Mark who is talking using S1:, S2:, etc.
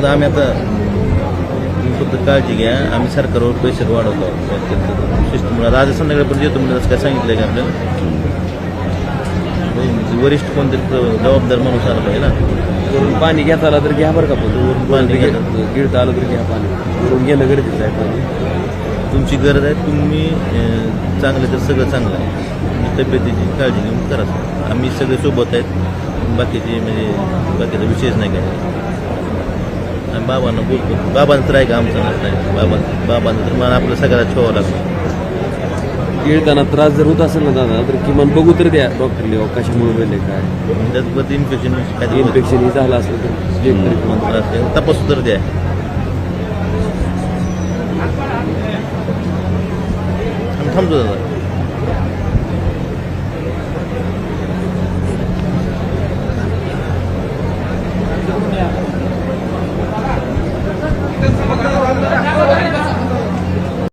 S1: आता आम्ही आता तुम्ही फक्त काळजी घ्या. आम्ही सरकारवर पैसे वाढवतो. सिस्टम आज संध्याकाळपर्यंत येतो म्हणजे काय सांगितलं का आपल्याला? म्हणजे वरिष्ठ कोणतरी जबाबदार माणूस आला पाहिजे ना?
S2: वरून पाणी घेता आलं तर घ्या बरं का पण. वरून
S1: पाणी.
S2: गिळता आलं तर घ्या पाणी. वरून घेणं गरजेचं आहे पाणी.
S1: तुमची गरज आहे तुम्ही चांगलं तर सगळं चांगलं आहे. तब्येतीची काळजी घेऊन करा. आम्ही सगळे सोबत आहेत. बाकीचे म्हणजे बाकीचा विषयच नाही काय. आम्ही बाबांना बोलतो. बाबांचं आहे का आमचं? नाही. बाबा बाबांचं तर मला आपलं सगळ्यात ठेवावं लागतं.
S2: गिळताना त्रास जर होत असेल ना दादा तर किमान बघू तर द्या. डॉक्टरले कशामुळे गेले काय?
S1: त्यात इन्फेक्शन
S2: इन्फेक्शन हे झालं असेल तर करून.
S1: तपासू तर द्या. आम्ही थांबतो दादा